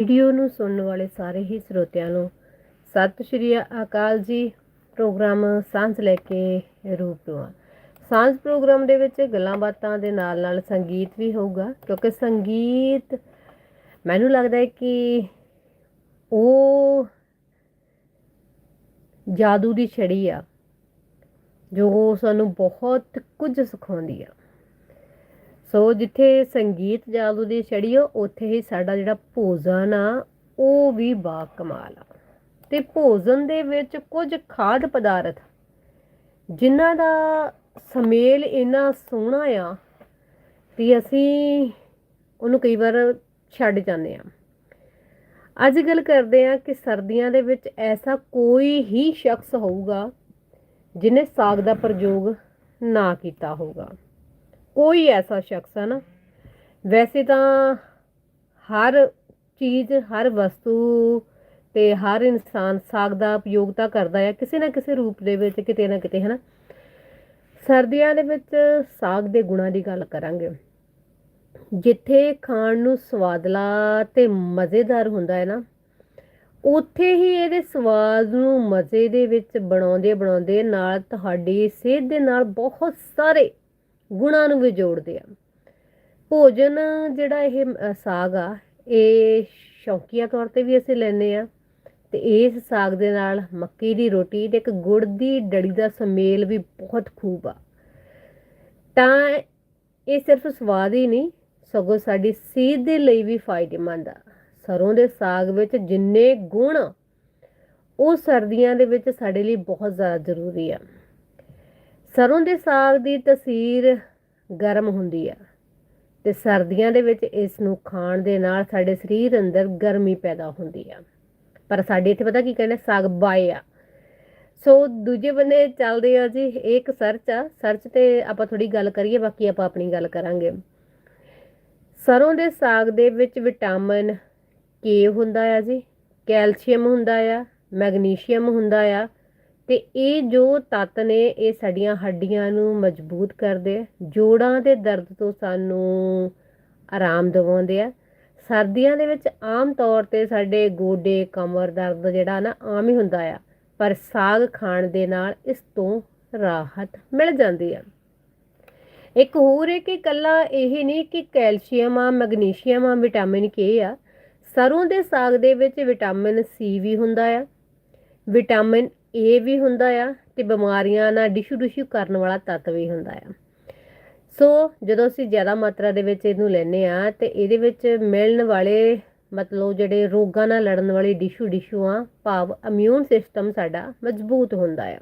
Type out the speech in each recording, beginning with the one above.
Video ਨੂੰ ਸੁਣਨ ਵਾਲੇ ਸਾਰੇ ਹੀ ਸਰੋਤਿਆਂ ਨੂੰ ਸਤਿ ਸ਼੍ਰੀ ਅਕਾਲ ਜੀ। ਪ੍ਰੋਗਰਾਮ ਸਾਂਝ ਲੈ ਕੇ ਰੂਪ ਰੂਬਰੂ ਸਾਂਝ ਪ੍ਰੋਗਰਾਮ ਦੇ ਵਿੱਚ ਗੱਲਾਂ ਬਾਤਾਂ ਦੇ ਨਾਲ ਨਾਲ ਸੰਗੀਤ ਵੀ ਹੋਊਗਾ, ਕਿਉਂਕਿ ਸੰਗੀਤ ਮੈਨੂੰ ਲੱਗਦਾ ਹੈ ਕਿ ਉਹ ਜਾਦੂ ਦੀ ਛੜੀ ਆ, ਜੋ ਸਾਨੂੰ ਬਹੁਤ ਕੁਝ ਸਿਖਾਉਂਦੀ ਆ। ਸੋ ਜਿੱਥੇ ਸੰਗੀਤ ਜਾਦੂ ਦੀ ਛੜੀ ਆ, ਉੱਥੇ ਹੀ ਸਾਡਾ ਜਿਹੜਾ ਭੋਜਨ ਆ, ਉਹ ਵੀ ਬਾ ਕਮਾਲ ਆ। ਤੇ ਭੋਜਨ ਦੇ ਵਿੱਚ ਕੁਝ ਖਾਦ ਪਦਾਰਥ, ਜਿਨ੍ਹਾਂ ਦਾ ਸਮੇਲ ਇੰਨਾ ਸੋਹਣਾ ਆ ਕਿ ਅਸੀਂ ਉਹਨੂੰ ਕਈ ਵਾਰ ਛੱਡ ਜਾਂਦੇ ਆ। ਅੱਜ ਗੱਲ ਕਰਦੇ ਆ ਕਿ ਸਰਦੀਆਂ ਦੇ ਵਿੱਚ ਐਸਾ ਕੋਈ ਹੀ ਸ਼ਖਸ ਹੋਊਗਾ, ਜਿਨੇ ਸਾਗ ਦਾ ਪ੍ਰਯੋਗ ਨਾ ਕੀਤਾ ਹੋਊਗਾ। ਕੋਈ ਐਸਾ ਸ਼ਖਸ ਹੈ ਨਾ, ਵੈਸੇ ਤਾਂ ਹਰ ਚੀਜ਼, ਹਰ ਵਸਤੂ ਤੇ ਹਰ ਇਨਸਾਨ ਸਾਗ ਦਾ ਉਪਯੋਗ ਤਾਂ ਕਰਦਾ ਹੈ ਕਿਸੇ ਨਾ ਕਿਸੇ ਰੂਪ ਦੇ ਵਿੱਚ ਕਿਤੇ ਨਾ ਕਿਤੇ, ਹਨਾ। ਸਰਦੀਆਂ ਦੇ ਵਿੱਚ ਸਾਗ ਦੇ ਗੁਣਾਂ ਦੀ ਗੱਲ ਕਰਾਂਗੇ। ਜਿੱਥੇ ਖਾਣ ਨੂੰ ਸਵਾਦਲਾ ਤੇ ਮਜ਼ੇਦਾਰ ਹੁੰਦਾ ਹੈ ਨਾ, ਉੱਥੇ ਹੀ ਇਹਦੇ ਸਵਾਦ ਨੂੰ ਮਜ਼ੇ ਦੇ ਵਿੱਚ ਬਣਾਉਂਦੇ ਬਣਾਉਂਦੇ ਨਾਲ ਤੁਹਾਡੀ ਸਿਹਤ ਦੇ ਨਾਲ ਬਹੁਤ ਸਾਰੇ ਗੁਣਾਂ ਨੂੰ ਵੀ ਜੋੜਦੇ ਆ। ਭੋਜਨ ਜਿਹੜਾ ਇਹ ਸਾਗ ਆ, ਇਹ ਸ਼ੌਕੀਆ ਤੌਰ ਤੇ ਵੀ ਅਸੀਂ ਲੈਨੇ ਆ ਤੇ ਇਸ ਸਾਗ ਦੇ ਨਾਲ ਮੱਕੀ ਦੀ ਰੋਟੀ ਤੇ ਇੱਕ ਗੁੜ ਦੀ ਡੜੀ ਦਾ ਸਮੇਲ ਵੀ ਬਹੁਤ ਖੂਬ ਆ। ਤਾਂ ਇਹ ਸਿਰਫ ਸਵਾਦ ਹੀ ਨਹੀਂ, ਸਗੋਂ ਸਾਡੀ ਸਿਹਤ ਦੇ ਲਈ ਵੀ ਫਾਇਦੇਮੰਦ ਆ। ਸਰੋਂ ਦੇ ਸਾਗ ਵਿੱਚ ਜਿੰਨੇ ਗੁਣ ਉਹ ਸਰਦੀਆਂ ਦੇ ਵਿੱਚ ਸਾਡੇ ਲਈ ਬਹੁਤ ਜ਼ਿਆਦਾ ਜ਼ਰੂਰੀ ਆ। ਸਰੋਂ ਦੇ ਸਾਗ ਦੀ ਤਸੀਰ ਗਰਮ ਹੁੰਦੀ ਆ ਤੇ ਸਰਦੀਆਂ ਦੇ ਵਿੱਚ ਇਸ ਨੂੰ ਖਾਣ ਦੇ ਨਾਲ ਸਾਡੇ ਸਰੀਰ ਅੰਦਰ ਗਰਮੀ ਪੈਦਾ ਹੁੰਦੀ ਆ। ਪਰ ਸਾਡੇ ਇੱਥੇ ਪਤਾ ਕੀ ਕਹਿੰਦੇ ਸਾਗ ਬਾਏ ਆ। ਸੋ ਦੂਜੇ ਬੰਨੇ ਚੱਲਦੇ ਆ ਜੀ, ਇਹ ਇੱਕ ਸਰਚ ਆ। ਸਰਚ ਤੇ ਆਪਾਂ ਥੋੜੀ ਗੱਲ ਕਰੀਏ, ਬਾਕੀ ਆਪਾਂ ਆਪਣੀ ਗੱਲ ਕਰਾਂਗੇ। ਸਰੋਂ ਦੇ ਸਾਗ ਦੇ ਵਿੱਚ ਵਿਟਾਮਿਨ ਕੇ ਹੁੰਦਾ ਆ ਜੀ। ਕੈਲਸ਼ੀਅਮ ਹੁੰਦਾ ਆ, ਮੈਗਨੀਸ਼ੀਅਮ ਹੁੰਦਾ ਆ। ਤੇ ਇਹ ਜੋ ਤੱਤ ਨੇ, ਇਹ ਸਾਡੀਆਂ ਹੱਡੀਆਂ ਨੂੰ ਮਜ਼ਬੂਤ ਕਰਦੇ ਆ, ਜੋੜਾਂ ਦੇ ਦਰਦ ਤੋਂ ਸਾਨੂੰ ਆਰਾਮ ਦਿਵਾਉਂਦੇ ਆ। ਸਰਦੀਆਂ ਦੇ ਵਿੱਚ ਆਮ ਤੌਰ ਤੇ ਸਾਡੇ ਗੋਡੇ, ਕਮਰ ਦਰਦ ਜਿਹੜਾ ਨਾ, ਆਮ ਹੀ ਹੁੰਦਾ ਆ, ਪਰ ਸਾਗ ਖਾਣ ਦੇ ਨਾਲ ਇਸ ਤੋਂ ਰਾਹਤ ਮਿਲ ਜਾਂਦੀ ਆ। ਇੱਕ ਹੋਰ ਹੈ ਕਿ ਕੱਲਾ ਇਹ ਨਹੀਂ ਕਿ ਕੈਲਸ਼ੀਅਮ ਆ, ਮੈਗਨੀਸ਼ੀਅਮ ਆ, ਵਿਟਾਮਿਨ ਕੇ ਆ, ਸਰੋਂ ਦੇ ਸਾਗ ਦੇ ਵਿੱਚ ਵਿਟਾਮਿਨ ਸੀ ਵੀ ਹੁੰਦਾ ਆ। ਵਿਟਾਮਿਨ ਇਹ ਵੀ ਹੁੰਦਾ ਆ ਤੇ ਬਿਮਾਰੀਆਂ ਨਾਲ ਡਿਸ਼ੂ ਡਿਸ਼ੂ ਕਰਨ ਵਾਲਾ ਤੱਤ ਵੀ ਹੁੰਦਾ ਆ। ਸੋ ਜਦੋਂ ਅਸੀਂ ਜ਼ਿਆਦਾ ਮਾਤਰਾ ਦੇ ਵਿੱਚ ਇਹਨੂੰ ਲੈਨੇ ਆ ਤੇ ਇਹਦੇ ਵਿੱਚ ਮਿਲਣ ਵਾਲੇ ਮਤਲਬ ਜਿਹੜੇ ਰੋਗਾਂ ਨਾਲ ਲੜਨ ਵਾਲੀ ਡਿਸ਼ੂ ਡਿਸ਼ੂ ਆ, ਭਾਵ ਇਮਿਊਨ ਸਿਸਟਮ ਸਾਡਾ ਮਜ਼ਬੂਤ ਹੁੰਦਾ ਆ।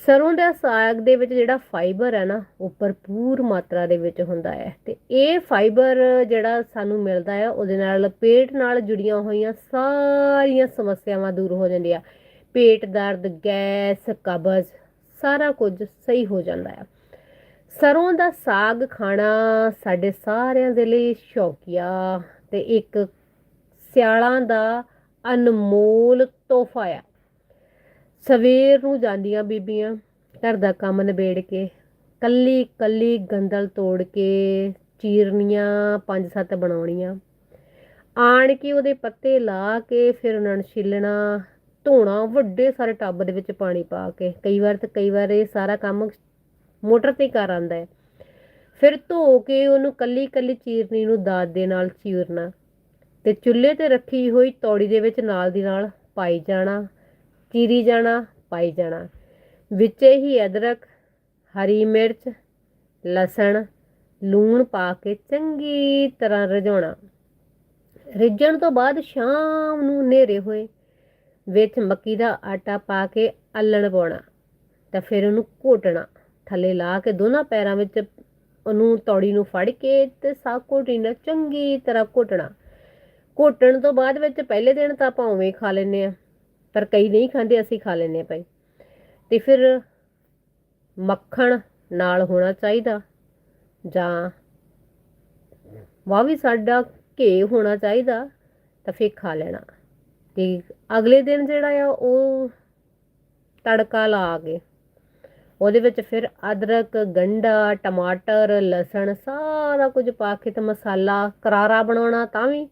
ਸਰੋਂ ਦਾ ਸਾਗ ਦੇ ਵਿੱਚ ਜਿਹੜਾ ਫਾਈਬਰ ਹੈ ਨਾ, ਉਹ ਭਰਪੂਰ ਮਾਤਰਾ ਦੇ ਵਿੱਚ ਹੁੰਦਾ ਹੈ ਤੇ ਇਹ ਫਾਈਬਰ ਜਿਹੜਾ ਸਾਨੂੰ ਮਿਲਦਾ ਹੈ ਉਹਦੇ ਨਾਲ ਪੇਟ ਨਾਲ ਜੁੜੀਆਂ ਹੋਈਆਂ ਸਾਰੀਆਂ ਸਮੱਸਿਆਵਾਂ ਦੂਰ ਹੋ ਜਾਂਦੀਆਂ। ਪੇਟ ਦਰਦ, ਗੈਸ, ਕਬਜ਼, ਸਾਰਾ ਕੁਝ ਸਹੀ ਹੋ ਜਾਂਦਾ ਹੈ ਸਰੋਂ ਦਾ ਸਾਗ ਖਾਣਾ ਸਾਡੇ ਸਾਰਿਆਂ ਦੇ ਲਈ ਸ਼ੌਕੀਆ ਤੇ ਇੱਕ ਸਿਆਲਾਂ ਦਾ ਅਨਮੋਲ ਤੋਹਫਾ ਆ। ਸਵੇਰ ਨੂੰ ਜਾਂਦੀਆਂ ਬੀਬੀਆਂ, ਘਰ ਦਾ ਕੰਮ ਨਿਬੇੜ ਕੇ, ਕੱਲੀ ਕੱਲੀ ਗੰਦਲ ਤੋੜ ਕੇ ਚੀਰਨੀਆਂ, ਪੰਜ ਸੱਤ ਬਣਾਉਣੀਆਂ। ਆਣ ਕੇ ਉਹਦੇ ਪੱਤੇ ਲਾ ਕੇ ਫਿਰ ਉਹਨਾਂ ਨੂੰ ਛਿੱਲਣਾ ਧੋਣਾ, ਵੱਡੇ ਸਾਰੇ ਟੱਬ ਦੇ ਵਿੱਚ ਪਾਣੀ ਪਾ ਕੇ, ਕਈ ਵਾਰ ਤੇ ਕਈ ਵਾਰ ਇਹ ਸਾਰਾ ਕੰਮ ਮੋਟਰ ਤੇ ਕਰ ਆਂਦਾ ਹੈ। ਫਿਰ ਧੋ ਕੇ ਉਹਨੂੰ ਕੱਲੀ ਕੱਲੀ ਚੀਰਨੀ ਨੂੰ ਦਾਤ ਦੇ ਨਾਲ ਚੀਰਨਾ ਤੇ ਚੁੱਲ੍ਹੇ ਤੇ ਰੱਖੀ ਹੋਈ ਤੌੜੀ ਦੇ ਵਿੱਚ ਨਾਲ ਦੀ ਨਾਲ ਪਾਈ ਜਾਣਾ, ਚੀਰੀ ਜਾਣਾ, ਪਾਈ ਜਾਣਾ। ਵਿੱਚ ਹੀ ਅਦਰਕ, ਹਰੀ ਮਿਰਚ, ਲਸਣ, ਲੂਣ ਪਾ ਕੇ ਚੰਗੀ ਤਰ੍ਹਾਂ ਰਝਾਉਣਾ। ਰਿੱਝਣ ਤੋਂ ਬਾਅਦ ਸ਼ਾਮ ਨੂੰ ਹਨੇਰੇ ਹੋਏ ਵਿੱਚ ਮੱਕੀ ਦਾ ਆਟਾ ਪਾ ਕੇ ਅੱਲਣ ਪਾਉਣਾ ਤਾਂ ਫਿਰ ਉਹਨੂੰ ਘੋਟਣਾ। ਥੱਲੇ ਲਾ ਕੇ ਦੋਨਾਂ ਪੈਰਾਂ ਵਿੱਚ ਉਹਨੂੰ ਤੌੜੀ ਨੂੰ ਫੜ ਕੇ ਤੇ ਸਾਗ ਘੋਟੀ ਨਾਲ ਚੰਗੀ ਤਰ੍ਹਾਂ ਘੋਟਣਾ। ਘੋਟਣ ਤੋਂ ਬਾਅਦ ਵਿੱਚ ਪਹਿਲੇ ਦਿਨ ਤਾਂ ਆਪਾਂ ਉਵੇਂ ਖਾ ਲੈਨੇ ਆ ਪਰ ਕਈ ਨਹੀਂ ਖਾਂਦੇ, ਅਸੀਂ ਖਾ ਲੈਨੇ ਆ ਭਾਈ। ਤੇ ਫਿਰ ਮੱਖਣ ਨਾਲ ਹੋਣਾ ਚਾਹੀਦਾ ਜਾਂ ਵਾਹ ਵੀ ਸਾਡਾ ਘੇ ਹੋਣਾ ਚਾਹੀਦਾ ਤਾਂ ਫਿਰ ਖਾ ਲੈਣਾ। ਤੇ ਅਗਲੇ ਦਿਨ ਜਿਹੜਾ ਆ ਉਹ ਤੜਕਾ ਲਾ ਕੇ ਉਹਦੇ ਵਿੱਚ ਫਿਰ ਅਦਰਕ ਗੰਢਾ ਟਮਾਟਰ, ਲਸਣ ਸਾਰਾ ਕੁਝ ਪਾ ਕੇ ਤੇ ਮਸਾਲਾ ਕਰਾਰਾ ਬਣਾਉਣਾ ਤਾਂ ਵੀ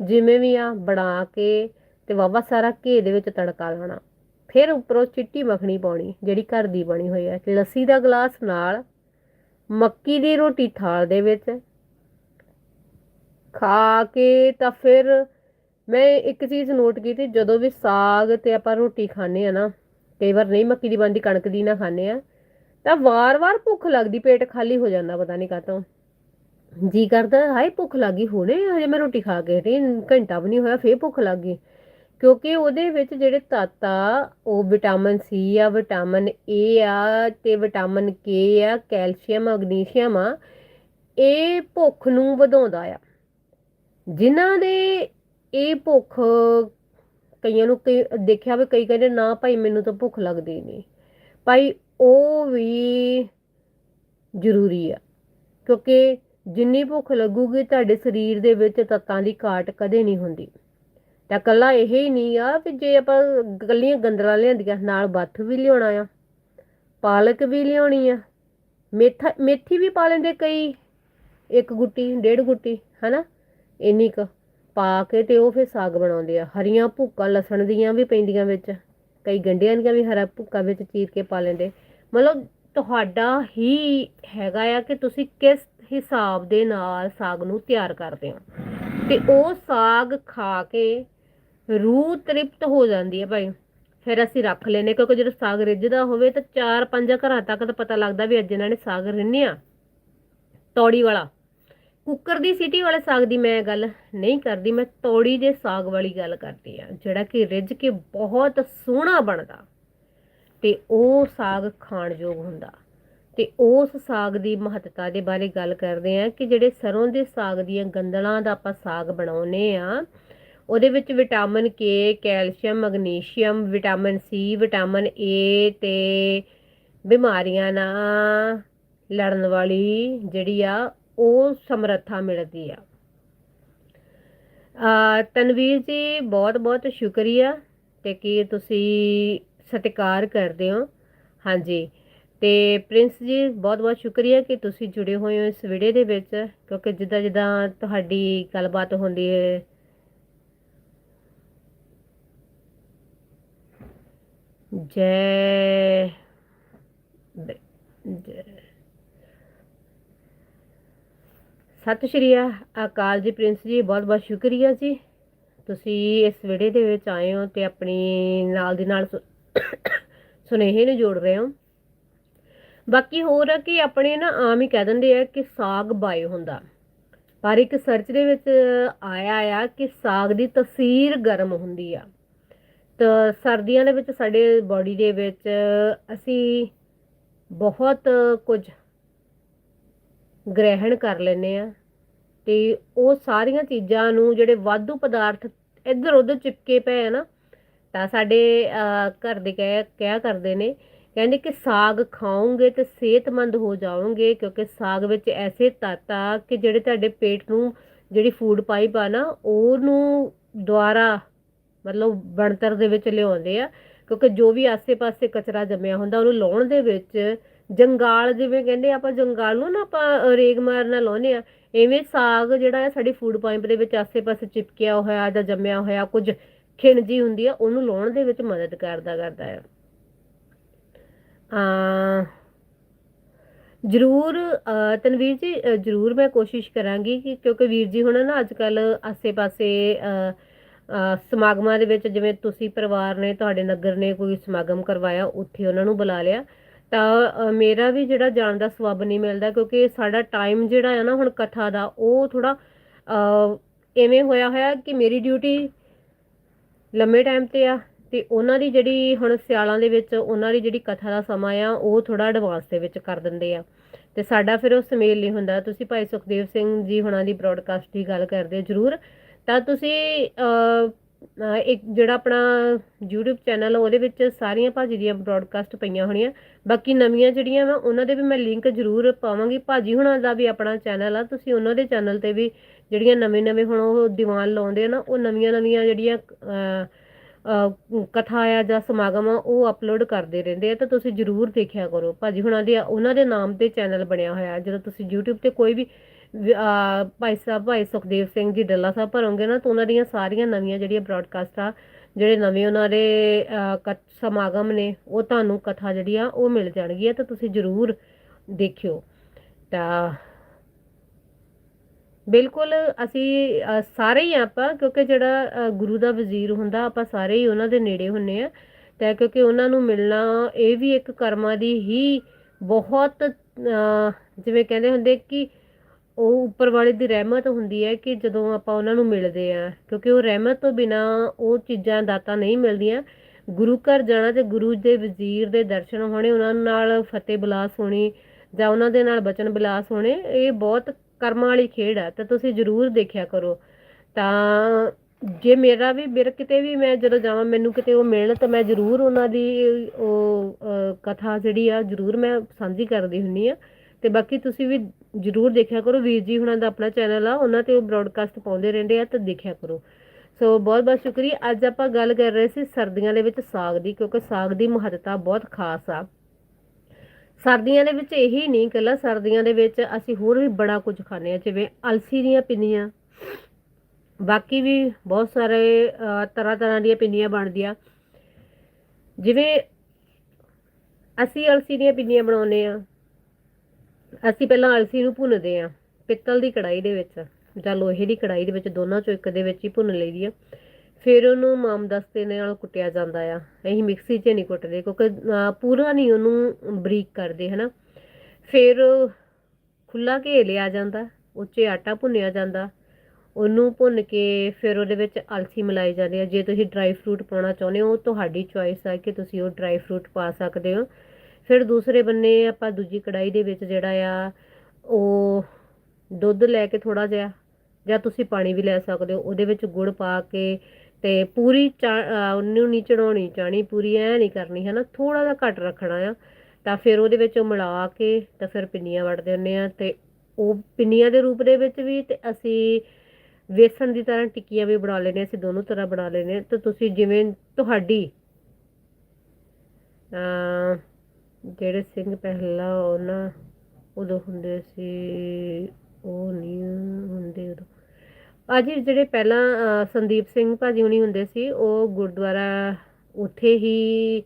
ਜਿਵੇਂ ਵੀ ਆ ਬਣਾ ਕੇ ਤੇ ਵਾਵਾ ਸਾਰਾ ਘੇ ਦੇ ਵਿੱਚ ਤੜਕਾ ਲਾਉਣਾ। ਫਿਰ ਉੱਪਰੋਂ ਚਿੱਟੀ ਮੱਖਣੀ ਪਾਉਣੀ ਜਿਹੜੀ ਘਰ ਦੀ ਬਣੀ ਹੋਈ ਹੈ ਲੱਸੀ ਦਾ ਗਲਾਸ ਨਾਲ ਮੱਕੀ ਦੀ ਰੋਟੀ ਥਾਲ ਦੇ ਵਿੱਚ ਖਾ ਕੇ ਤਾਂ ਫਿਰ ਮੈਂ ਇੱਕ ਚੀਜ਼ ਨੋਟ ਕੀਤੀ, ਜਦੋਂ ਵੀ ਸਾਗ ਤੇ ਆਪਾਂ ਰੋਟੀ ਖਾਂਦੇ ਆ ਨਾ, ਕਈ ਵਾਰ ਨਹੀਂ ਮੱਕੀ ਦੀ ਬਣਦੀ, ਕਣਕ ਦੀ ਨਾ ਖਾਂਦੇ ਆ, ਤਾਂ ਵਾਰ-ਵਾਰ ਭੁੱਖ ਲੱਗਦੀ, ਪੇਟ ਖਾਲੀ ਹੋ ਜਾਂਦਾ, ਪਤਾ ਨਹੀਂ ਕਾਤੋਂ ਜੀ ਕਰਦਾ, ਹਾਏ ਭੁੱਖ ਲੱਗੀ ਹੁਣੇ ਹਜੇ ਮੈਂ ਰੋਟੀ ਖਾ ਕੇ ਹਟੀ, ਘੰਟਾ ਵੀ ਨਹੀਂ ਹੋਇਆ, ਫੇਰ ਭੁੱਖ ਲੱਗ ਗਈ। ਕਿਉਂਕਿ ਉਹਦੇ ਵਿੱਚ ਜਿਹੜੇ ਤੱਤ ਆ, ਉਹ ਵਿਟਾਮਿਨ ਸੀ ਆ, ਵਿਟਾਮਿਨ ਏ ਆ ਤੇ ਵਿਟਾਮਿਨ ਕੇ ਆ, ਕੈਲਸ਼ੀਅਮ, ਮੈਗਨੀਸ਼ੀਅਮ ਆ, ਇਹ ਭੁੱਖ ਨੂੰ ਵਧਾਉਂਦਾ ਆ। ਜਿਨ੍ਹਾਂ ਦੇ ਇਹ ਭੁੱਖ ਕਈਆਂ ਨੂੰ ਕਈ, ਦੇਖਿਆ ਵੀ ਕਈ ਕਹਿੰਦੇ ਨਾ ਭਾਈ ਮੈਨੂੰ ਤਾਂ ਭੁੱਖ ਲੱਗਦੀ ਨਹੀਂ ਭਾਈ ਉਹ ਵੀ ਜ਼ਰੂਰੀ ਆ, ਕਿਉਂਕਿ ਜਿੰਨੀ ਭੁੱਖ ਲੱਗੂਗੀ ਤੁਹਾਡੇ ਸਰੀਰ ਦੇ ਵਿੱਚ ਤੱਤਾਂ ਦੀ ਘਾਟ ਕਦੇ ਨਹੀਂ ਹੁੰਦੀ। ਤਾਂ ਕੱਲਾ ਇਹ ਹੀ ਨਹੀਂ ਆ ਵੀ ਜੇ ਆਪਾਂ ਕੱਲੀਆਂ ਗੰਦਲਾਂ ਲਿਆਂਦੀਆਂ, ਨਾਲ ਬੱਥ ਵੀ ਲਿਆਉਣਾ ਆ, ਪਾਲਕ ਵੀ ਲਿਆਉਣੀ ਆ, ਮੇਥਾ, ਮੇਥੀ ਵੀ ਪਾ ਲੈਂਦੇ ਕਈ, ਇੱਕ ਗੁੱਟੀ, ਡੇਢ ਗੁੱਟੀ, ਹਨਾ? ਇੰਨੀ ਕੁ। ਪਾ ਕੇ ਤੇ ਉਹ ਫਿਰ ਸਾਗ ਬਣਾਉਂਦੇ ਆ। ਹਰੀਆਂ ਭੁੱਕਾਂ, ਲਸਣ ਦੀਆਂ ਵੀ ਪੈਂਦੀਆਂ ਵਿੱਚ। ਕਈ ਗੰਢਿਆਂ ਦੀਆਂ ਵੀ ਹਰਾ ਭੁੱਕਾ ਵਿੱਚ ਚੀਰ ਕੇ ਪਾ ਲੈਂਦੇ। ਮਤਲਬ ਤੁਹਾਡਾ ਹੀ ਹੈਗਾ ਆ ਕਿ ਤੁਸੀਂ ਕਿਸ ਹਿਸਾਬ ਦੇ ਨਾਲ ਸਾਗ ਨੂੰ ਤਿਆਰ ਕਰਦੇ ਹੋ। ਤੇ ਉਹ ਸਾਗ ਖਾ ਕੇ ਰੂਹ ਤ੍ਰਿਪਤ ਹੋ ਜਾਂਦੀ ਹੈ ਭਾਈ। ਫਿਰ ਅਸੀਂ ਰੱਖ ਲੈਨੇ ਕਿਉਂਕਿ ਜਦੋਂ ਸਾਗ ਰਿੱਝਦਾ ਹੋਵੇ ਤਾਂ ਚਾਰ ਪੰਜ ਘਰਾਂ ਤੱਕ ਤਾਂ ਪਤਾ ਲੱਗਦਾ ਵੀ ਅੱਜ ਇਹਨਾਂ ਨੇ ਸਾਗ ਰਿੰਨਿਆ। ਤੌੜੀ ਵਾਲਾ। ਕੁੱਕਰ ਦੀ ਸੀਟੀ ਵਾਲੇ ਸਾਗ ਦੀ ਮੈਂ ਗੱਲ ਨਹੀਂ ਕਰਦੀ, ਮੈਂ ਤੌੜੀ ਦੇ ਸਾਗ ਵਾਲੀ ਗੱਲ ਕਰਦੀ ਆ ਜਿਹੜਾ ਕਿ ਰਿੱਝ ਕੇ ਬਹੁਤ ਸੋਹਣਾ ਬਣਦਾ ਤੇ ਉਹ ਸਾਗ ਖਾਣ ਯੋਗ ਹੁੰਦਾ। ਤੇ ਉਸ ਸਾਗ ਦੀ ਮਹੱਤਤਾ ਦੇ ਬਾਰੇ ਗੱਲ ਕਰਦੇ ਆ ਕਿ ਜਿਹੜੇ ਸਰੋਂ ਦੇ ਸਾਗ ਦੀਆਂ ਗੰਦਲਾਂ ਦਾ ਆਪਾਂ ਸਾਗ ਬਣਾਉਨੇ ਆ ਉਹਦੇ ਵਿੱਚ vitamin K, calcium, magnesium, vitamin C, vitamin A ਤੇ ਬਿਮਾਰੀਆਂ ਨਾਲ ਲੜਨ ਵਾਲੀ ਜਿਹੜੀ ਆ ਉਹ ਸਮਰੱਥਾ ਮਿਲਦੀ ਆ। ਤਨਵੀਰ ਜੀ ਬਹੁਤ ਬਹੁਤ ਸ਼ੁਕਰੀਆ ਤੇ ਕਿ ਤੁਸੀਂ ਸਤਿਕਾਰ ਕਰਦੇ ਹੋ। ਹਾਂਜੀ, ਤੇ ਪ੍ਰਿੰਸ ਜੀ ਬਹੁਤ ਬਹੁਤ ਸ਼ੁਕਰੀਆ ਕਿ ਤੁਸੀਂ ਜੁੜੇ ਹੋਏ ਹੋ ਇਸ ਵੀਡੀਓ ਦੇ ਵਿੱਚ, ਕਿਉਂਕਿ ਜਿੱਦਾਂ ਜਿੱਦਾਂ ਤੁਹਾਡੀ ਗੱਲਬਾਤ ਹੁੰਦੀ ਹੈ। ਜੈ ਜੈ ਸਤਿ ਸ਼੍ਰੀ ਅਕਾਲ ਜੀ ਪ੍ਰਿੰਸ ਜੀ, ਬਹੁਤ ਬਹੁਤ ਸ਼ੁਕਰੀਆ ਜੀ। ਤੁਸੀਂ ਇਸ ਵੀਡੀਓ ਦੇ ਵਿੱਚ ਆਏ ਹੋ ਤੇ ਆਪਣੀ ਨਾਲ ਦੀ ਨਾਲ ਸੁਨੇਹੇ ਨੂੰ ਜੋੜ ਰਹੇ ਹੋ। ਬਾਕੀ ਹੋਰ ਆ ਕਿ ਆਪਣੇ ਨਾ ਆਮ ਹੀ ਕਹਿ ਦਿੰਦੇ ਆ ਕਿ ਸਾਗ ਬਾਏ ਹੁੰਦਾ। ਪਰ ਇੱਕ ਸਰਚ ਦੇ ਵਿੱਚ ਆਇਆ ਆ ਕਿ ਸਾਗ ਦੀ ਤਸੀਰ ਗਰਮ ਹੁੰਦੀ ਆ। ਤਾਂ ਸਰਦੀਆਂ ਦੇ ਵਿੱਚ, ਸਾਡੇ ਬਾਡੀ ਦੇ ਵਿੱਚ ਅਸੀਂ ਬਹੁਤ ਕੁਝ ਗ੍ਰਹਿਣ ਕਰ ਲੈਨੇ ਆ ਤੇ ਉਹ ਸਾਰੀਆਂ ਚੀਜ਼ਾਂ ਨੂੰ ਜਿਹੜੇ ਵਾਧੂ ਪਦਾਰਥ ਇੱਧਰ ਉੱਧਰ ਚਿਪਕੇ ਪਏ ਆ ਨਾ, ਤਾਂ ਸਾਡੇ ਘਰ ਦੇ ਕਹਿ, ਕਿਹਾ ਕਰਦੇ ਨੇ, ਕਹਿੰਦੇ ਕਿ ਸਾਗ ਖਾਓਗੇ ਤੇ ਸਿਹਤਮੰਦ ਹੋ ਜਾਓਗੇ, ਕਿਉਂਕਿ ਸਾਗ ਵਿੱਚ ਐਸੇ ਤੱਤ ਆ ਕਿ ਜਿਹੜੇ ਤੁਹਾਡੇ ਪੇਟ ਨੂੰ ਜਿਹੜੀ ਫੂਡ ਪਾਈਪ ਆ ਨਾ, ਉਹਨੂੰ ਦੁਆਰਾ ਮਤਲਬ ਬਣਤਰ ਦੇ ਵਿੱਚ ਲਿਆਉਂਦੇ ਆ, ਕਿਉਂਕਿ ਜੋ ਵੀ ਆਸੇ-ਪਾਸੇ ਕਚਰਾ ਜੰਮਿਆ ਹੁੰਦਾ, ਉਹਨੂੰ ਲਾਉਣ ਦੇ ਵਿੱਚ ਜੰਗਾਲ ਜਿਵੇਂ ਕਹਿੰਦੇ ਆਪਾਂ ਜੰਗਾਲ ਨੂੰ ਨਾ ਆਪਾਂ ਰੇਗ ਮਾਰਨਾ ਲਾਉਨੇ ਆ। ਐਵੇਂ ਸਾਗ ਜਿਹੜਾ ਹੈ ਸਾਡੀ ਫੂਡ ਪਾਈਪ ਦੇ ਵਿੱਚ ਆਸੇ-ਪਾਸੇ ਚਿਪਕਿਆ ਹੋਇਆ ਜਾਂ ਜੰਮਿਆ ਹੋਇਆ ਕੁਝ ਖਿਣਜੀ ਹੁੰਦੀ ਆ ਉਹਨੂੰ ਲਾਉਣ ਦੇ ਵਿੱਚ ਮਦਦ ਕਰਦਾ ਕਰਦਾ ਹੈ ਆ ਜਰੂਰ ਤਨਵੀਰ ਜੀ ਜਰੂਰ ਮੈਂ ਕੋਸ਼ਿਸ਼ ਕਰਾਂਗੀ ਕਿ ਕਿਉਂਕਿ ਵੀਰ ਜੀ ਹੁਣ ਨਾ ਅੱਜ ਕੱਲ ਆਸੇ-ਪਾਸੇ ਅ, ਅ, ਸਮਾਗਮਾਂ ਦੇ ਵਿੱਚ ਜਿਵੇਂ ਤੁਸੀਂ ਪਰਿਵਾਰ ਨੇ ਤੁਹਾਡੇ ਨਗਰ ਨੇ ਕੋਈ ਸਮਾਗਮ ਕਰਵਾਇਆ ਉੱਥੇ ਉਹਨਾਂ ਨੂੰ ਬੁਲਾ ਲਿਆ। ਤਾਂ ਮੇਰਾ ਵੀ ਜਿਹੜਾ ਜਾਣ ਦਾ ਸਬਬ ਨਹੀਂ ਮਿਲਦਾ ਕਿਉਂਕਿ ਸਾਡਾ ਟਾਈਮ ਜਿਹੜਾ ਆ ਨਾ ਹੁਣ ਕਥਾ ਦਾ, ਉਹ ਥੋੜਾ ਐਵੇਂ ਹੋਇਆ ਹੋਇਆ ਕਿ ਮੇਰੀ ਡਿਊਟੀ ਲੰਮੇ ਟਾਈਮ ਤੇ ਆ ਤੇ ਉਹਨਾਂ ਦੀ ਜਿਹੜੀ ਹੁਣ ਸਿਆਲਾਂ ਦੇ ਵਿੱਚ ਉਹਨਾਂ ਦੀ ਜਿਹੜੀ ਕਥਾ ਦਾ ਸਮਾਂ ਆ, ਉਹ ਥੋੜਾ ਐਡਵਾਂਸ ਦੇ ਵਿੱਚ ਕਰ ਦਿੰਦੇ ਆ। ਤੇ ਸਾਡਾ ਫਿਰ ਉਹ ਸਮੇਲ ਨਹੀਂ ਹੁੰਦਾ। ਤੁਸੀਂ ਭਾਈ ਸੁਖਦੇਵ ਸਿੰਘ ਜੀ ਹੁਣਾਂ ਦੀ ਬ੍ਰੌਡਕਾਸਟ ਦੀ ਗੱਲ ਕਰਦੇ ਜਰੂਰ। ਤਾਂ ਤੁਸੀਂ ਇੱਕ ਜਿਹੜਾ ਆਪਣਾ YouTube ਚੈਨਲ ਉਹਦੇ ਵਿੱਚ ਸਾਰੀਆਂ ਭਾਜੀ ਦੀਆਂ ਬ੍ਰੌਡਕਾਸਟ ਪਈਆਂ ਹੋਣੀਆਂ। ਬਾਕੀ ਨਵੀਆਂ ਜਿਹੜੀਆਂ ਵਾ, ਉਹਨਾਂ ਦੇ ਵੀ ਮੈਂ ਲਿੰਕ ਜ਼ਰੂਰ ਪਾਵਾਂਗੀ। ਭਾਜੀ ਹੁਣਾਂ ਦਾ ਵੀ ਆਪਣਾ ਚੈਨਲ ਆ, ਤੁਸੀਂ ਉਹਨਾਂ ਦੇ ਚੈਨਲ ਤੇ ਵੀ ਜਿਹੜੀਆਂ ਨਵੇਂ ਨਵੇਂ ਹੁਣ ਉਹ ਦੀਵਾਨ ਲਾਉਂਦੇ ਆ ਨਾ, ਉਹ ਨਵੀਆਂ ਨਵੀਆਂ ਜਿਹੜੀਆਂ ਕਥਾ ਆ ਜਾਂ ਸਮਾਗਮ ਆ, ਉਹ ਅਪਲੋਡ ਕਰਦੇ ਰਹਿੰਦੇ ਆ, ਤਾਂ ਤੁਸੀਂ ਜਰੂਰ ਦੇਖਿਆ ਕਰੋ। ਭਾਜੀ ਹੁਣਾਂ ਦੇ, ਉਹਨਾਂ ਦੇ ਨਾਮ ਤੇ ਚੈਨਲ ਬਣਿਆ ਹੋਇਆ, ਜਦੋਂ ਤੁਸੀਂ YouTube ਤੇ ਕੋਈ ਵੀ ਭਾਈ ਸਾਹਿਬ ਭਾਈ ਸੁਖਦੇਵ ਸਿੰਘ ਜੀ ਡੱਲਾ ਸਾਹਿਬ ਭਰੋਂਗੇ ਨਾ ਤਾਂ ਉਹਨਾਂ ਦੀਆਂ ਸਾਰੀਆਂ ਨਵੀਆਂ ਜਿਹੜੀਆਂ ਬ੍ਰਾਡਕਾਸਟ ਆ ਜਿਹੜੇ ਨਵੇਂ ਉਹਨਾਂ ਦੇ ਅਹ, ਸਮਾਗਮ ਨੇ ਉਹ ਤੁਹਾਨੂੰ ਕਥਾ ਜਿਹੜੀ ਆ ਉਹ ਮਿਲ ਜਾਣਗੀਆਂ ਤਾਂ ਤੁਸੀਂ ਜ਼ਰੂਰ ਦੇਖਿਓ। ਤਾਂ ਬਿਲਕੁਲ ਅਸੀਂ ਸਾਰੇ ਹੀ ਆਪਾਂ ਕਿਉਂਕਿ ਜਿਹੜਾ ਗੁਰੂ ਦਾ ਵਜ਼ੀਰ ਹੁੰਦਾ ਆਪਾਂ ਸਾਰੇ ਹੀ ਉਹਨਾਂ ਦੇ ਨੇੜੇ ਹੁੰਨੇ ਆ ਤਾਂ ਕਿਉਂਕਿ ਉਹਨਾਂ ਨੂੰ ਮਿਲਣਾ ਇਹ ਵੀ ਇੱਕ ਕਰਮਾਂ ਦੀ ਹੀ ਬਹੁਤ ਜਿਵੇਂ ਕਹਿੰਦੇ ਹੁੰਦੇ ਕਿ ਉਹ ਉੱਪਰ ਵਾਲੇ ਦੀ ਰਹਿਮਤ ਹੁੰਦੀ ਹੈ ਕਿ ਜਦੋਂ ਆਪਾਂ ਉਹਨਾਂ ਨੂੰ ਮਿਲਦੇ ਆ ਕਿਉਂਕਿ ਉਹ ਰਹਿਮਤ ਤੋਂ ਬਿਨਾ ਉਹ ਚੀਜ਼ਾਂ ਦਾਤਾਂ ਨਹੀਂ ਮਿਲਦੀਆਂ। ਗੁਰੂ ਘਰ ਜਾਣਾ ਤੇ ਗੁਰੂ ਦੇ ਵਜ਼ੀਰ ਦੇ ਦਰਸ਼ਨ ਹੋਣੇ, ਉਹਨਾਂ ਨਾਲ ਫਤਿਹ ਬਿਲਾਸ ਹੋਣੀ ਜਾਂ ਉਹਨਾਂ ਦੇ ਨਾਲ ਬਚਨ ਬਿਲਾਸ ਹੋਣੇ, ਇਹ ਬਹੁਤ ਕਰਮਾਂ ਵਾਲੀ ਖੇਡ ਆ, ਤਾਂ ਤੁਸੀਂ ਜ਼ਰੂਰ ਦੇਖਿਆ ਕਰੋ। ਤਾਂ ਜੇ ਮੇਰਾ ਵੀ ਬਿਰ ਕਿਤੇ ਵੀ ਮੈਂ ਜਦੋਂ ਜਾਵਾਂ, ਮੈਨੂੰ ਕਿਤੇ ਉਹ ਮਿਲਣ, ਤਾਂ ਮੈਂ ਜ਼ਰੂਰ ਉਹਨਾਂ ਦੀ ਉਹ ਕਥਾ ਜਿਹੜੀ ਆ, ਜ਼ਰੂਰ ਮੈਂ ਸਾਂਝੀ ਕਰਦੀ ਹੁੰਨੀ ਆ ਤੇ ਬਾਕੀ ਤੁਸੀਂ ਵੀ ਜ਼ਰੂਰ ਦੇਖਿਆ ਕਰੋ, ਵੀਰ ਜੀ ਹੁਣਾਂ ਦਾ ਆਪਣਾ ਚੈਨਲ ਆ, ਉਹਨਾਂ ਤੇ ਉਹ ਬ੍ਰੌਡਕਾਸਟ ਪਾਉਂਦੇ ਰਹਿੰਦੇ ਆ, ਤਾਂ ਦੇਖਿਆ ਕਰੋ। ਸੋ ਬਹੁਤ ਬਹੁਤ ਸ਼ੁਕਰੀਆ। ਅੱਜ ਆਪਾਂ ਗੱਲ ਕਰ ਰਹੇ ਸੀ ਸਰਦੀਆਂ ਦੇ ਵਿੱਚ ਸਾਗ ਦੀ, ਕਿਉਂਕਿ ਸਾਗ ਦੀ ਮਹੱਤਤਾ ਬਹੁਤ ਖਾਸ ਆ। ਸਰਦੀਆਂ ਦੇ ਵਿੱਚ ਇਹੀ ਨਹੀਂ ਇਕੱਲਾ, ਸਰਦੀਆਂ ਦੇ ਵਿੱਚ ਅਸੀਂ ਹੋਰ ਵੀ ਬੜਾ ਕੁਝ ਖਾਂਦੇ ਆ ਜਿਵੇਂ ਅਲਸੀ ਦੀਆਂ ਪਿੰਨੀਆਂ। ਬਾਕੀ ਵੀ ਬਹੁਤ ਸਾਰੇ ਤਰ੍ਹਾਂ ਤਰ੍ਹਾਂ ਦੀਆਂ ਪਿੰਨੀਆਂ ਬਣਦੀਆਂ। ਜਿਵੇਂ ਅਸੀਂ ਅਲਸੀ ਦੀਆਂ ਪਿੰਨੀਆਂ ਬਣਾਉਂਦੇ ਆ ਅਸੀਂ ਪਹਿਲਾਂ ਅਲਸੀ ਨੂੰ ਭੁੰਨਦੇ ਆ ਪਿੱਤਲ ਦੀ ਕੜਾਈ ਦੇ ਵਿੱਚ, ਜਾਂ ਲੋਹੇ ਦੀ ਕੜਾਈ ਦੇ ਵਿੱਚ, ਦੋਨਾਂ ਚੋਂ ਇੱਕ ਦੇ ਵਿੱਚ ਹੀ ਭੁੰਨ ਲਈਦੀ ਆ। ਫਿਰ ਉਹਨੂੰ ਮਾਮਦਸਤੇ ਨਾਲ ਕੁੱਟਿਆ ਜਾਂਦਾ ਆ। ਅਸੀਂ ਮਿਕਸੀ 'ਚ ਨਹੀਂ ਕੁੱਟਦੇ, ਕਿਉਂਕਿ ਪੂਰਾ ਨਹੀਂ ਉਹਨੂੰ ਬਰੀਕ ਕਰਦੇ, ਹਨਾ। ਫਿਰ ਖੁੱਲਾ ਘੇ ਲਿਆ ਜਾਂਦਾ, ਉਹ 'ਚ ਆਟਾ ਭੁੰਨਿਆ ਜਾਂਦਾ। ਉਹਨੂੰ ਭੁੰਨ ਕੇ ਫਿਰ ਉਹਦੇ ਵਿੱਚ ਅਲਸੀ ਮਿਲਾਈ ਜਾਂਦੀ ਹੈ ਜੇ ਤੁਸੀਂ ਡਰਾਈ ਫਰੂਟ ਪਾਉਣਾ ਚਾਹੁੰਦੇ ਹੋ, ਉਹ ਤੁਹਾਡੀ ਚੋਇਸ ਹੈ ਕਿ ਤੁਸੀਂ ਉਹ ਡਰਾਈ ਫਰੂਟ ਪਾ ਸਕਦੇ ਹੋ। ਫਿਰ ਦੂਸਰੇ ਬੰਨੇ ਆਪਾਂ ਦੂਜੀ ਕੜਾਈ ਦੇ ਵਿੱਚ ਜਿਹੜਾ ਆ, ਉਹ ਦੁੱਧ ਲੈ ਕੇ ਥੋੜਾ ਜਿਹਾ, ਜਾਂ ਤੁਸੀਂ ਪਾਣੀ ਵੀ ਲੈ ਸਕਦੇ ਹੋ, ਉਹਦੇ ਵਿੱਚ ਗੁੜ ਪਾ ਕੇ ਤੇ ਪੂਰੀ ਚਾ- ਉਹਨੂੰ ਨਹੀਂ ਚੜਾਉਣੀ ਚਾਣੀ ਪੂਰੀ ਐ ਨਹੀਂ ਕਰਨੀ ਹੈ ਨਾ ਥੋੜਾ ਜਿਹਾ ਘੱਟ ਰੱਖਣਾ ਆ। ਤਾਂ ਫਿਰ ਉਹਦੇ ਵਿੱਚ ਉਹ ਮਿਲਾ ਕੇ ਤਾਂ ਫਿਰ ਪਿੰਨੀਆਂ ਵੜਦੇ ਹੁੰਦੇ ਆ ਤੇ ਉਹ ਪਿੰਨੀਆਂ ਦੇ ਰੂਪ ਦੇ ਵਿੱਚ ਵੀ ਤੇ ਅਸੀਂ ਵੇਸਣ ਦੀ ਤਰ੍ਹਾਂ ਟਿੱਕੀਆਂ ਵੀ ਬਣਾ ਲੈਨੇ ਅਸੀਂ ਦੋਨੋਂ ਤਰ੍ਹਾਂ ਬਣਾ ਲੈਨੇ ਤੇ ਤੁਸੀਂ ਜਿਵੇਂ ਤੁਹਾਡੀ ਅ ਜਿਹੜੇ ਸਿੰਘ ਪਹਿਲਾਂ ਉਹਨਾਂ ਉਦੋਂ ਹੁੰਦੇ ਸੀ, ਉਹ ਨਹੀਂ ਹੁੰਦੇ ਉਦੋਂ। ਭਾਜੀ ਜਿਹੜੇ ਪਹਿਲਾਂ ਸੰਦੀਪ ਸਿੰਘ ਭਾਜੀ ਹੁਣੀ ਹੁੰਦੇ ਸੀ, ਉਹ ਗੁਰਦੁਆਰਾ ਉੱਥੇ ਹੀ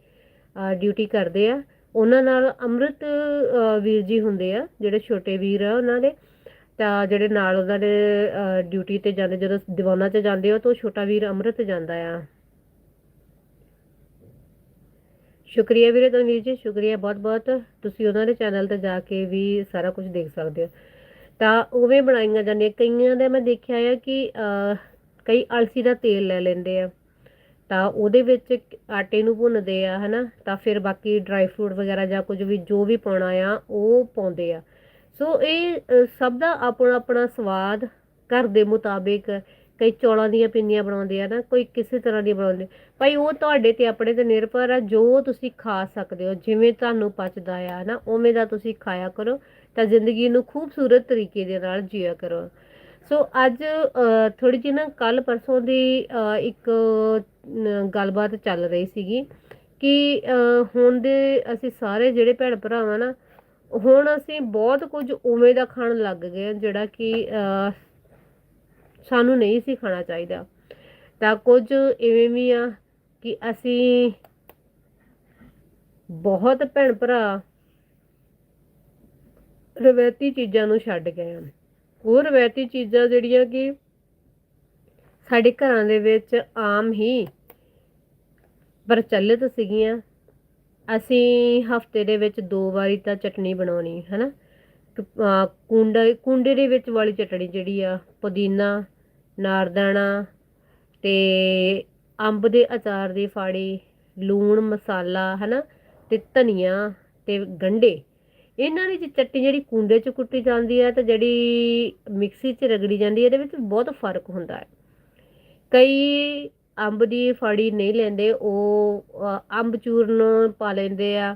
ਡਿਊਟੀ ਕਰਦੇ ਆ। ਉਹਨਾਂ ਨਾਲ ਅੰਮ੍ਰਿਤ ਵੀਰ ਜੀ ਹੁੰਦੇ ਆ, ਜਿਹੜੇ ਛੋਟੇ ਵੀਰ ਆ ਉਹਨਾਂ ਦੇ। ਤਾਂ ਜਿਹੜੇ ਨਾਲ ਉਹਨਾਂ ਦੇ ਡਿਊਟੀ ਤੇ ਜਾਂਦੇ, ਜਦੋਂ ਦੀਵਾਨਾ 'ਚ ਜਾਂਦੇ ਹੋ ਤਾਂ ਉਹ ਛੋਟਾ ਵੀਰ ਅੰਮ੍ਰਿਤ ਜਾਂਦਾ ਆ। ਸ਼ੁਕਰੀਆ ਵੀਰੇ ਤਨਵੀਰ ਜੀ, ਸ਼ੁਕਰੀਆ ਬਹੁਤ ਬਹੁਤ। ਤੁਸੀਂ ਉਹਨਾਂ ਦੇ ਚੈਨਲ ਤੇ ਜਾ ਕੇ ਵੀ ਸਾਰਾ ਕੁਝ ਦੇਖ ਸਕਦੇ ਹੋ। ਤਾਂ ਉਵੇਂ ਬਣਾਈਆਂ ਜਾਂਦੀਆਂ। ਕਈਆਂ ਦੇ ਮੈਂ ਦੇਖਿਆ ਆ ਕਿ ਕਈ ਅਲਸੀ ਦਾ ਤੇਲ ਲੈ ਲੈਂਦੇ ਆ। ਤਾਂ ਉਹਦੇ ਵਿੱਚ ਆਟੇ ਨੂੰ ਭੁੰਨਦੇ ਆ, ਹਨਾ? ਤਾਂ ਫਿਰ ਬਾਕੀ ਡਰਾਈ ਫਰੂਟ ਵਗੈਰਾ ਜਾਂ ਕੁਝ ਵੀ ਜੋ ਵੀ ਪਾਉਣਾ ਆ, ਉਹ ਪਾਉਂਦੇ ਆ। ਸੋ ਇਹ ਸਭ ਦਾ ਆਪਣਾ ਆਪਣਾ ਸਵਾਦ ਘਰ ਦੇ ਮੁਤਾਬਿਕ ਕਈ ਚੌਲਾਂ ਦੀਆਂ ਪਿੰਨੀਆਂ ਬਣਾਉਂਦੇ ਆ ਨਾ, ਕੋਈ ਕਿਸੇ ਤਰ੍ਹਾਂ ਦੀ ਬਣਾਉਂਦੇ। ਭਾਈ ਉਹ ਤੁਹਾਡੇ ਤੇ ਆਪਣੇ ਤੇ ਨਿਰਭਰ ਆ, ਜੋ ਤੁਸੀਂ ਖਾ ਸਕਦੇ ਹੋ, ਜਿਵੇਂ ਤੁਹਾਨੂੰ ਪਚਦਾ ਆ ਨਾ ਉਵੇਂ ਦਾ ਤੁਸੀਂ ਖਾਇਆ ਕਰੋ, ਤਾਂ ਜ਼ਿੰਦਗੀ ਨੂੰ ਖੂਬਸੂਰਤ ਤਰੀਕੇ ਦੇ ਨਾਲ ਜੀਆ ਕਰੋ। ਸੋ ਅੱਜ ਥੋੜੀ ਜਿਹੀ ਨਾ ਕੱਲ ਪਰਸੋਂ ਦੀ ਇੱਕ ਗੱਲਬਾਤ ਚੱਲ ਰਹੀ ਸੀਗੀ ਕਿ ਹੁਣ ਦੇ ਅਸੀਂ ਸਾਰੇ ਜਿਹੜੇ ਭੈਣ ਭਰਾਵਾਂ ਨਾ, ਹੁਣ ਅਸੀਂ ਬਹੁਤ ਕੁਝ ਉਵੇਂ ਦਾ ਖਾਣ ਲੱਗ ਗਏ ਜਿਹੜਾ ਕਿ ਸਾਨੂੰ ਨਹੀਂ ਸੀ ਚਾਹੀਦਾ। ਤਾਂ ਕੁਝ ਇਵੇਂ ਵੀ ਆ ਕਿ ਅਸੀਂ ਬਹੁਤ ਭੈਣ ਭਰਾ ਰਵਾਇਤੀ ਚੀਜ਼ਾਂ ਨੂੰ ਛੱਡ ਗਏ ਹਨ ਉਹ ਰਵਾਇਤੀ ਚੀਜ਼ਾਂ ਜਿਹੜੀਆਂ ਕਿ ਸਾਡੇ ਘਰਾਂ ਦੇ ਵਿੱਚ ਆਮ ਹੀ ਪ੍ਰਚਲਿਤ ਸੀਗੀਆਂ। ਅਸੀਂ ਹਫ਼ਤੇ ਦੇ ਵਿੱਚ ਦੋ ਵਾਰੀ ਤਾਂ ਚਟਨੀ ਬਣਾਉਣੀ ਹੈ ਨਾ ਅਹ ਕੁੰਡੇ ਦੇ ਵਿੱਚ ਵਾਲੀ ਚਟਣੀ ਜਿਹੜੀ ਆ, ਪੁਦੀਨਾ ਨਾਰਦਾਣਾ ਅਤੇ ਅੰਬ ਦੇ ਅਚਾਰ ਦੀ ਫਾੜੀ, ਲੂਣ ਮਸਾਲਾ ਹੈ ਨਾ ਅਤੇ ਧਨੀਆ ਅਤੇ ਗੰਢੇ। ਇਹਨਾਂ ਦੀ ਚਟਨੀ ਜਿਹੜੀ ਕੁੰਡੇ 'ਚ ਕੁੱਟੀ ਜਾਂਦੀ ਹੈ ਤੇ ਜਿਹੜੀ ਮਿਕਸੀ 'ਚ ਰਗੜੀ ਜਾਂਦੀ ਹੈ ਇਹਦੇ ਵਿੱਚ ਬਹੁਤ ਫ਼ਰਕ ਹੁੰਦਾ ਹੈ। ਕਈ ਅੰਬ ਦੀ ਫਾੜੀ ਨਹੀਂ ਲੈਂਦੇ, ਉਹ ਅੰਬ ਚੂਰਨ ਪਾ ਲੈਂਦੇ ਆ,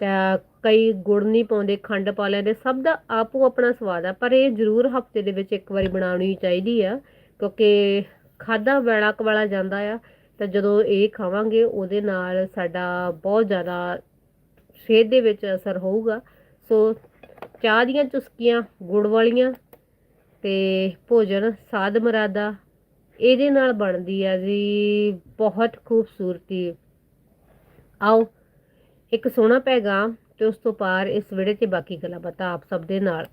ਤਾਂ ਕਈ ਗੁੜ ਨਹੀਂ ਪਾਉਂਦੇ, ਖੰਡ ਪਾ ਲੈਂਦੇ, ਸਭ ਦਾ ਆਪੋ ਆਪਣਾ ਸਵਾਦ ਆ, ਪਰ ਇਹ ਜ਼ਰੂਰ ਹਫ਼ਤੇ ਦੇ ਵਿੱਚ ਇੱਕ ਵਾਰੀ ਬਣਾਉਣੀ ਚਾਹੀਦੀ ਆ। ਕਿਉਂਕਿ ਖਾਦਾ ਵੇਲਾ ਕਵਾਲਾ ਜਾਂਦਾ ਆ, ਤਾਂ ਜਦੋਂ ਇਹ ਖਾਵਾਂਗੇ, ਉਹਦੇ ਨਾਲ ਸਾਡਾ ਬਹੁਤ ਜ਼ਿਆਦਾ ਸਿਹਤ ਦੇ ਵਿੱਚ ਅਸਰ ਹੋਊਗਾ। ਸੋ ਚਾਹ ਦੀਆਂ ਚੁਸਕੀਆਂ, ਗੁੜ ਵਾਲੀਆਂ ਤੇ ਭੋਜਨ ਸਾਧ ਮਰਾਦਾ, ਇਹਦੇ ਨਾਲ ਬਣਦੀ ਆ ਜੀ ਬਹੁਤ ਖੂਬਸੂਰਤੀ। ਆਓ, ਇੱਕ ਸੋਹਣਾ ਪੈਗਾਮ ਤੇ ਉਸ ਤੋਂ ਪਾਰ ਇਸ ਵਿੜੇ ਤੇ ਬਾਕੀ ਗੱਲਾਂ ਬਾਤਾਂ ਆਪ ਸਭ ਦੇ ਨਾਲ।